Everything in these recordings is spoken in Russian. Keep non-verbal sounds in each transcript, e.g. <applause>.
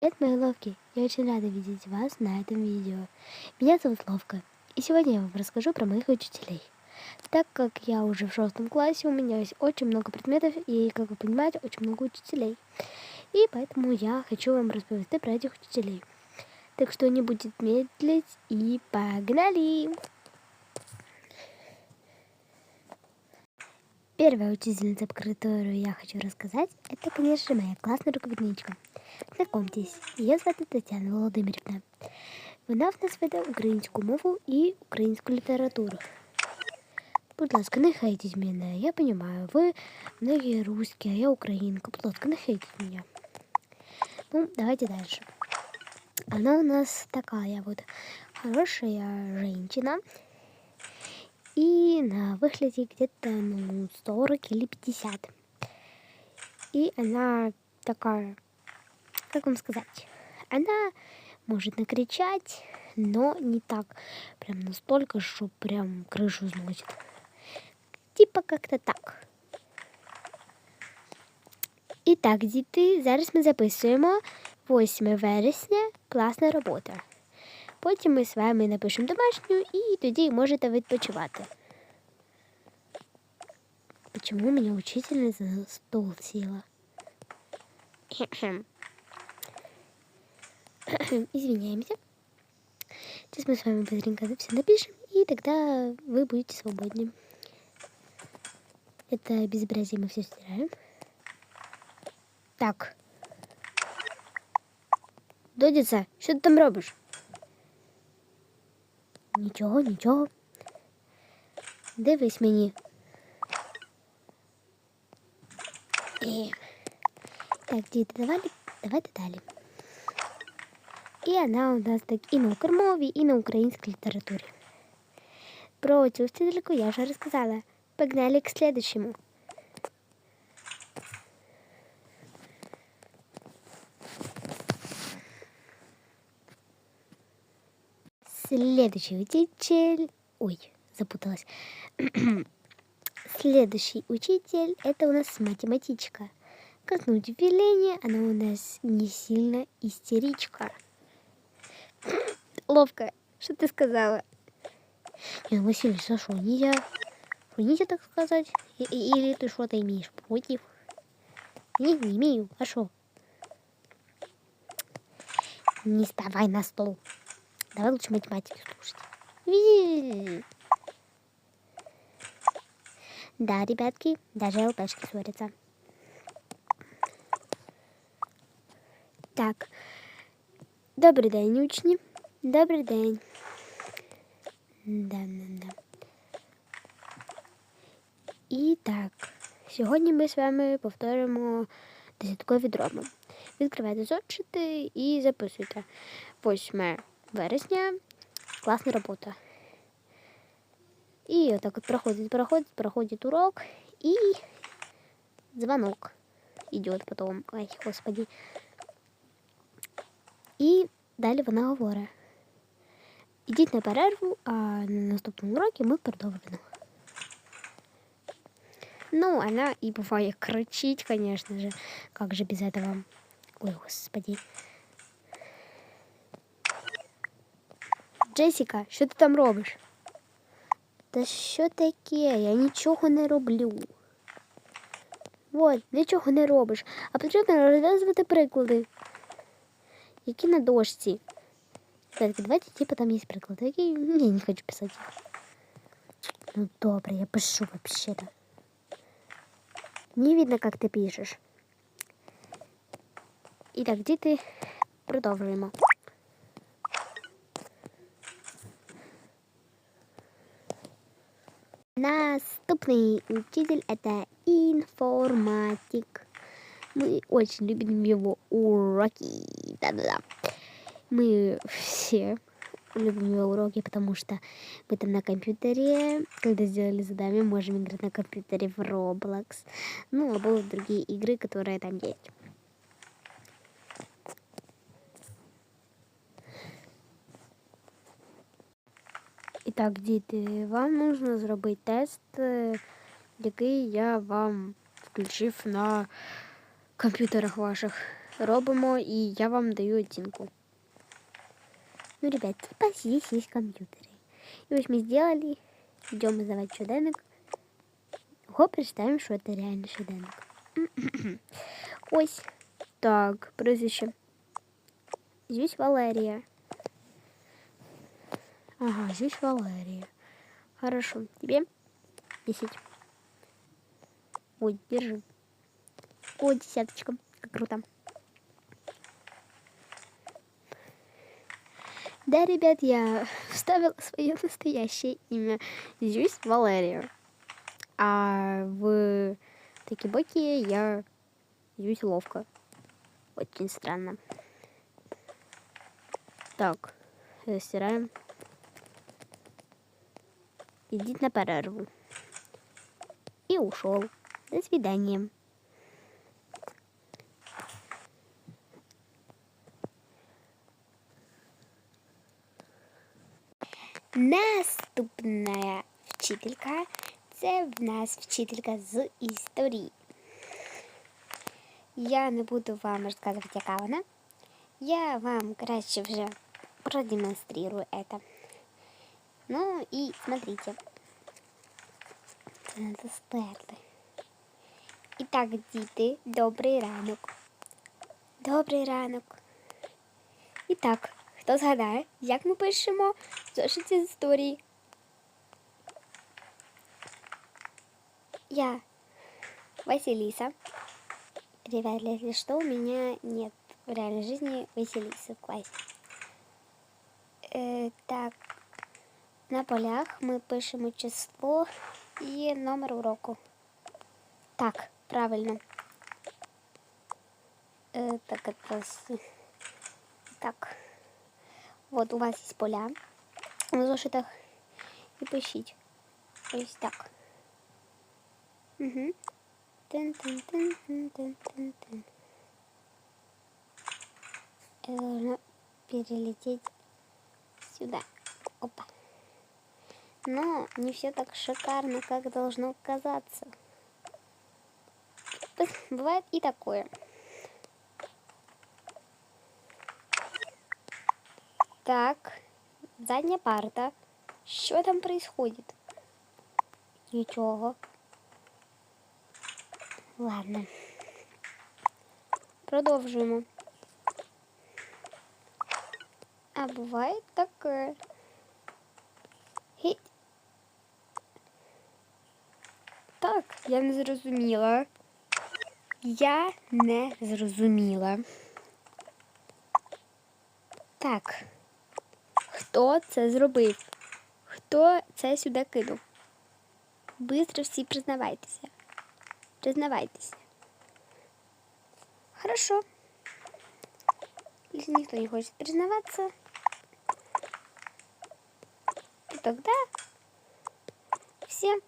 Привет, мои ловки! Я очень рада видеть вас на этом видео. Меня зовут Ловка, и сегодня я вам расскажу про моих учителей. Так как я уже в шестом классе, у меня есть очень много предметов и, как вы понимаете, очень много учителей. И поэтому я хочу вам рассказать про этих учителей. Так что не будет медлить и погнали! Первая учительница, про которую я хочу рассказать, это, конечно, моя классная руководничка. Знакомтесь, її звати Тетяна Володимирівна. Вона в нас веде українську мову і українську літературу. Будь ласка, не хейтіть мене, я розумію, ви многие русские, а я українка. Будь ласка, не хейтіть мене. Ну, давайте дальше. Она у нас такая вот хорошая женщина. И на выгляде где-то ну, 40 или 50. И она такая, как вам сказать, она может накричать, но не так прям настолько, что прям крышу сносит. Типа как-то так. І так, діти, зараз ми записуємо 8 вересня класна робота. Потім ми з вами напишемо домашню і тоді можете відпочивати. Почему меня учительница за стол села? Извиняемся. Сейчас мы с вами быстренько это все напишем, и тогда вы будете свободны. Это безобразие мы все стираем. Так. Додіться, що ти там робиш? Нічого, нічого. Дивись мені. І... Так, діти, давайте, давайте далі. І вона у нас так і на укрмові, і на українській літературі. Про цю вчительку я вже розказала. Погнали к следующему. Следующий учитель... Ой, запуталась. <clears throat> Следующий учитель это у нас математичка. Как на удивление, она у нас не сильно истеричка. Ловко. Что ты сказала? Не, Василий, за что, нельзя? Что, нельзя так сказать? И, или ты что-то имеешь против? Нет, не имею. А что? Не вставай на стол. Давай лучше математику слушать. Да, ребятки, даже ЛПшки ссорятся. Добрий день, учні. Добрий день. Да, да, да. І так, сьогодні ми з вами повторимо десяткові дроби. Відкривайте зошити і записуйте. 8 вересня. Класна робота. І отак от проходить, проходить, проходить урок і звонок идет потом. Ай, господи. Далі вона говорить. Ідіть на перерву, а на наступному уроці ми продовжимо. Ну, она и бывает кричить, конечно же. Как же без этого? Ой, господи. Джесіка, що ти там робиш? Та що таке? Я нічого не роблю. От, нічого не робиш. А потрібно розв'язувати приклади. Які на дошці. Так, давайте, типа, там есть приклади, які я не хочу писать их. Ну, добре, я пишу вообще-то. Не видно, как ты пишешь. Итак, діти, продовжуємо. Наступный учитель это информатик. Мы очень любим его уроки. Да-да-да. Мы все любим его уроки, потому что мы там на компьютере, когда сделали задание, можем играть на компьютере в Roblox. Ну, або в другие игры, которые там есть. І так, діти, вам нужно зробити тест, який я вам включив на комп'ютерах ваших робимо, і я вам даю оцінку. Ну, ребят, типа здесь есть компьютеры. И вот мы сделали, идем издавать щоденник. Го представим, що це реально щоденник. <clears throat> Ось так, прізвище. Здесь Валерия. Ага, здесь Валерия. Хорошо, тебе 10. Ой, держи. О, десяточка. Как круто. Да, ребят, я <laughs> вставила свое настоящее имя. Зюсь Валерия. А в Таки-Боки я Зюсь Ловко. Очень странно. Так, стираем. Идите на перерву. И ушел. До свидания. Вчителька це в нас вчителька з історії. Я не буду вам розказувати, яка вона. Я вам краще вже продемонстрирую это. Ну и смотрите. Це надо стерти. І так, діти, добрий ранок. Добрий ранок. І так, хто згадає, як ми пишемо зошиті з історії? Я Василиса. Ребят, если что, у меня нет в реальной жизни Василисы в классе. Э, так, на полях ми пишемо число і номер уроку. Так, правильно. Э, так, это... Так. Вот у вас есть поля в зошитах. І пишіть. Ось так. Угу. Тын-тын-тын-тын-тын-тын. Я должна перелететь сюда. Опа. Но не все так шикарно, как должно казаться. Бывает и такое. Так, задняя парта. Что там происходит? Ничего. Ладно. Продовжуємо. А буває таке. Геть. Так, я не зрозуміла. Я не зрозуміла. Так. Хто це зробив? Хто це сюди кинув? Быстро всі признавайтеся. Признавайтесь. Хорошо. Если никто не хочет признаваться, то тогда всем,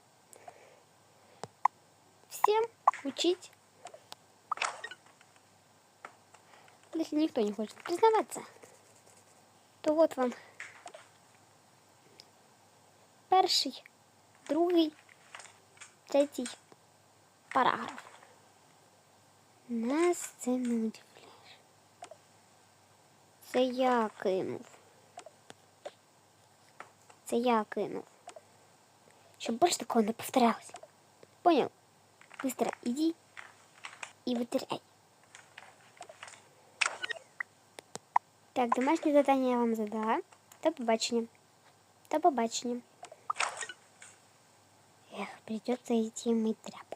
всем учить. Если никто не хочет признаваться, то вот вам перший, другий, третій параграф. Нас це не удивляєш. Це я кинув. Це я кинув. Щоб більше такого не повторялося. Понял? Быстро иди и вытирай. Так, домашнє задання я вам задала. До побачення. До побачення. Эх, придется идти мыть тряпку.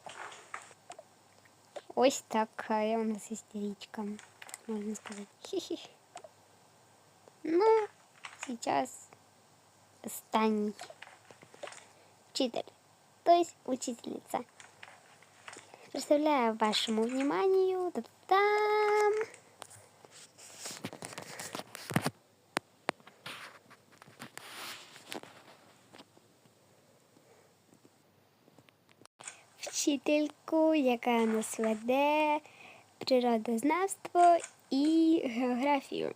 Ось такая у нас истеричка, можно сказать. Хи -хи. Ну, сейчас останний учитель, то есть учительница. Представляю вашему вниманию, та вчительку, яка нас веде природознавство і географію.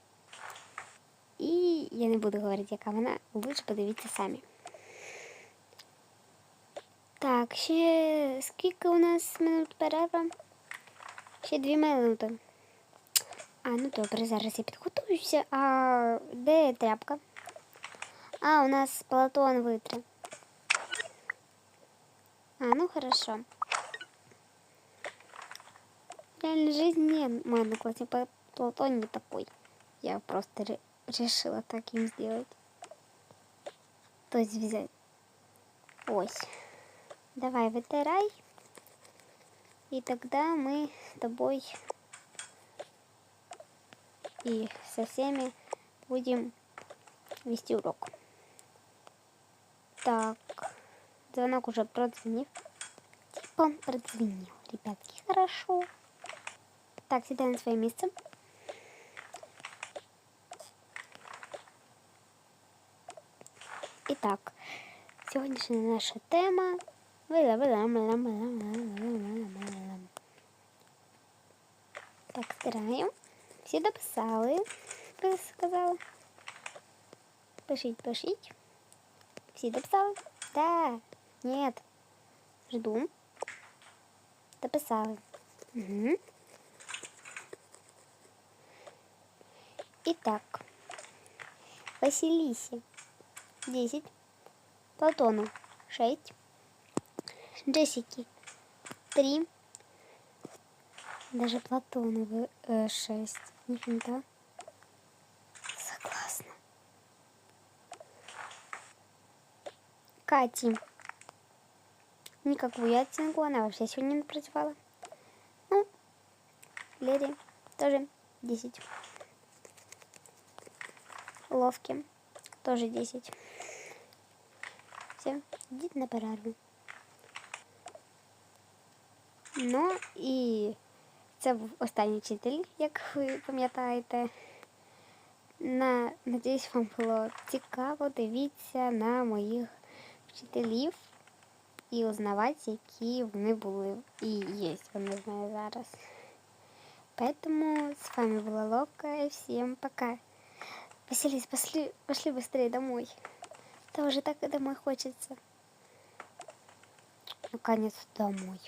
І я не буду говорити, яка вона, лучше подивіться самі. Так, ще скільки у нас минут перерва? Ще дві минути. А, ну добре, зараз я підготуюся. А де тряпка? А, у нас Платон витре. А, ну хорошо. В реальной жизни мой одноклассник Пла- Платон не такой. Я просто ре- решила так им сделать. То есть взять. Ось. Давай, вытирай. И тогда мы с тобой и со всеми будем вести урок. Так, звонок уже прозвенел. Типа прозвенел, ребятки, хорошо. Так, сідай на своє місце. І так, сьогоднішня наша тема. Так, стираємо. Всі дописали, ви сказали. Пишіть, пишіть. Всі дописали? Да. Нет. Жду. Дописали. Угу. Итак. Василисе 10. Платону 6. Джессики 3. Даже Платону э, 6. Нифига. Согласна. Кати. Никакую оценку она вообще сегодня не прозевала. Ну, Лере тоже 10. Ловки тоже 10. Все, идите на перерву. Ну і це був останній вчитель, як ви пам'ятаєте. На, надіюсь, вам було цікаво. Дивіться на моїх вчителів і узнавати, які вони були і є, вони знаю зараз. Поэтому с вами была Ловка и всем пока. Василис, пошли, пошли быстрее домой. Да уже так и домой хочется. Наконец домой.